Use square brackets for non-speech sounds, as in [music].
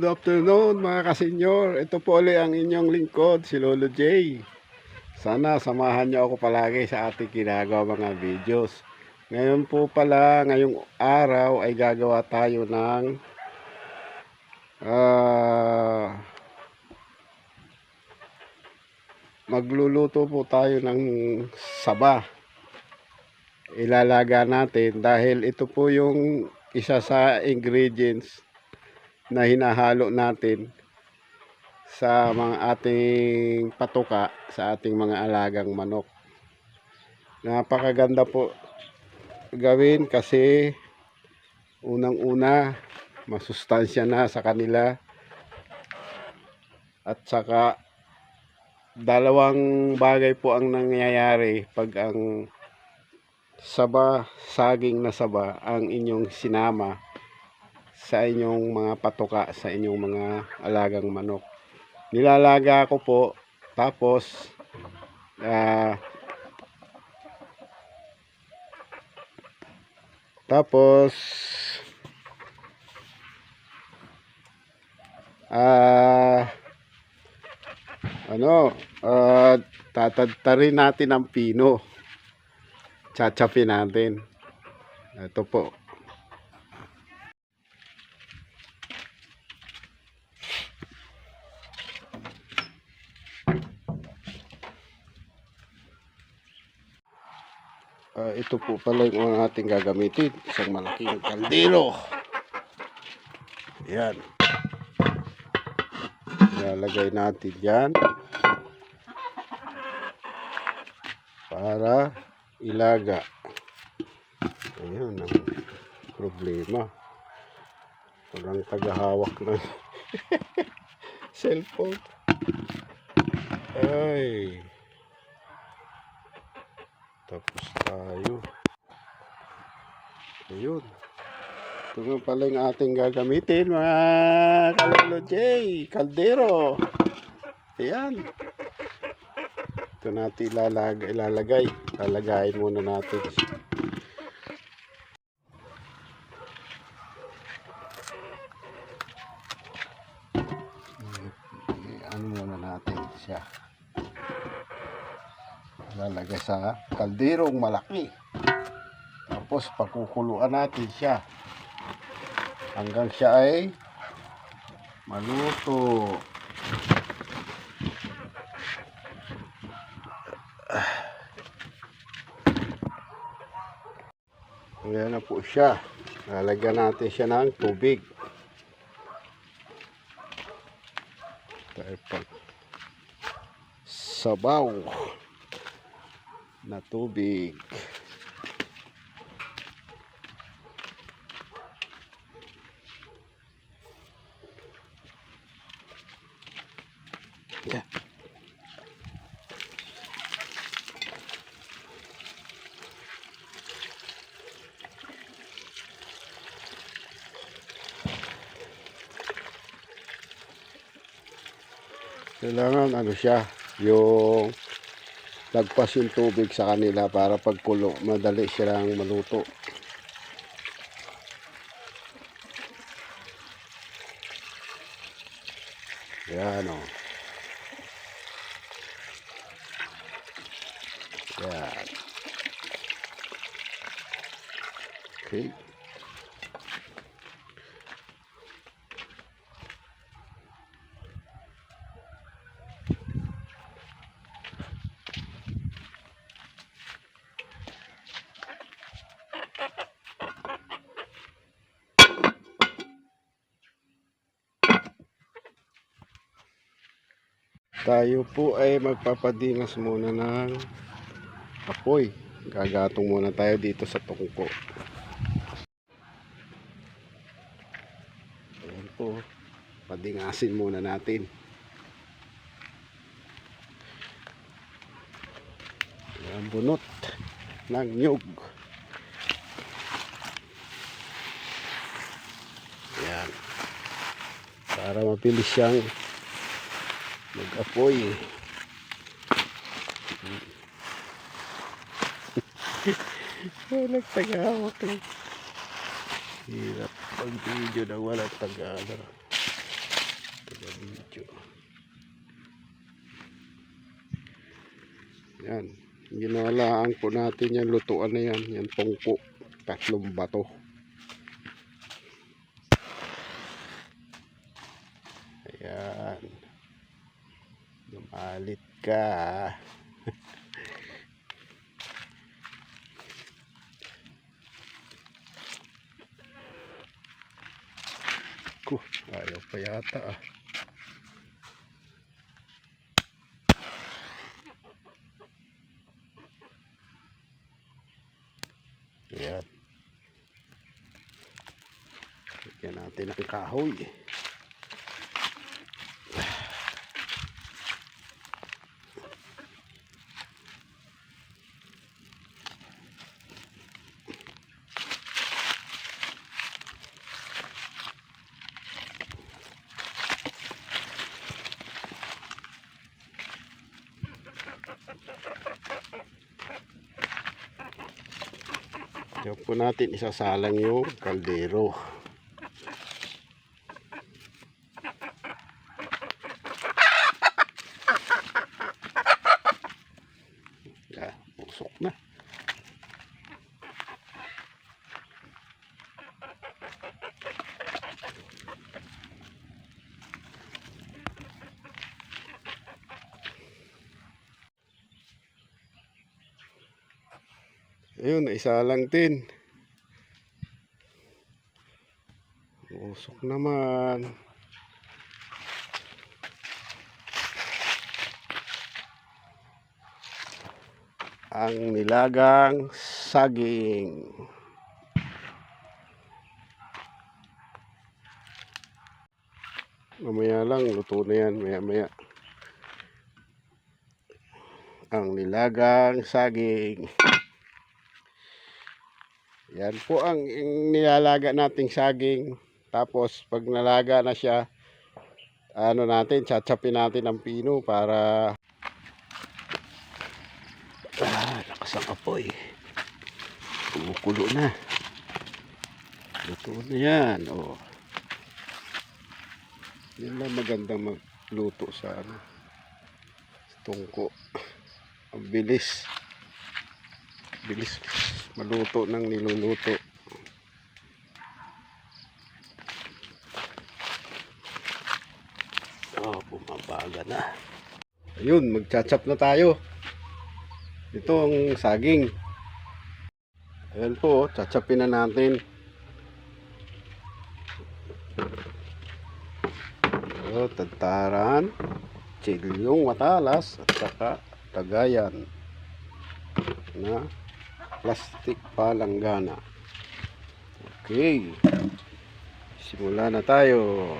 Good afternoon mga kasenyor. Ito po ulit ang inyong lingkod, si Lolo J. Sana samahan niyo ako palagi sa ating ginagawa mga videos. Ngayon po pala, ngayong araw ay gagawa tayo ng ah, magluluto po tayo ng saba. Ilalaga natin dahil ito po yung isa sa ingredients na hinahalo natin sa mga ating patuka sa ating mga alagang manok. Napakaganda po gawin kasi unang-una masustansya na sa kanila at saka dalawang bagay po ang nangyayari pag ang saba, saging na saba ang inyong sinama sa inyong mga patuka, sa inyong mga alagang manok. Nilalaga ko po, tapos ah tapos ah ano, ah tatadtarin natin ang pino. Tsatsapi natin. Ito po. Ah, ito po pala yung mga ating gagamitin. Isang malaking kaldero. Yan. Ilalagay natin yan. Para ilaga. Ayan ang problema. Walang tagahawak ng [laughs] cellphone. Ay. Tapos tayo. Ayun. Ito nga pala yung ating gagamitin, mga kalolo J. Kaldero. Ayan. Ito natin ilalagay. ilalagay. Lalagayin muna natin. Ano muna natin siya lalagay sa kalderong malaki tapos pakukuluan natin siya hanggang siya ay maluto Ayan na po siya. Lalagyan natin siya ng tubig. Tayo sabaw na tubig. Yeah. Kailangan ano siya, yung lagpas yung tubig sa kanila para pagkulo, madali silang maluto. Yan o. Yan. Okay. Tayo po ay magpapadingas muna ng apoy. Gagatong muna tayo dito sa tungko. Ayan po. Padingasin muna natin. Ayan bunot ng nyug. Ayan. Para mabilis siyang mag-apoy. [laughs] walang tagahawak lang. Hirap pag video na walang tagahawak. Taga-video. Yan. Ginalaan po natin yan. Lutuan na yan. Yan pongpo. Tatlong bato. Ayan. Lumalit ka. [laughs] Ko, ayaw pa yata ah. Ayan. Lagyan natin ang kahoy. Diyan po natin isasalang yung kaldero. Yeah, usok na. Ayun, isalang din. Usok naman. Ang nilagang saging. Mamaya lang, luto na yan, maya maya. Ang nilagang saging. Yan po ang nilalaga nating saging. Tapos pag nalaga na siya, ano natin, tsatsapin natin ang pino para ah, lakas apoy. Kumukulo na. Luto na yan. Oh. Yan lang magandang magluto sa ano, tungko. Ang bilis. Bilis maluto ng niluluto. Oh, bumabaga na. Ayun, magchatsap na tayo. Ito ang saging. Ayan po, oh, tsatsapin na natin. So, tataran, chilyong matalas, at saka tagayan na plastic palanggana. Okay. Simula na tayo.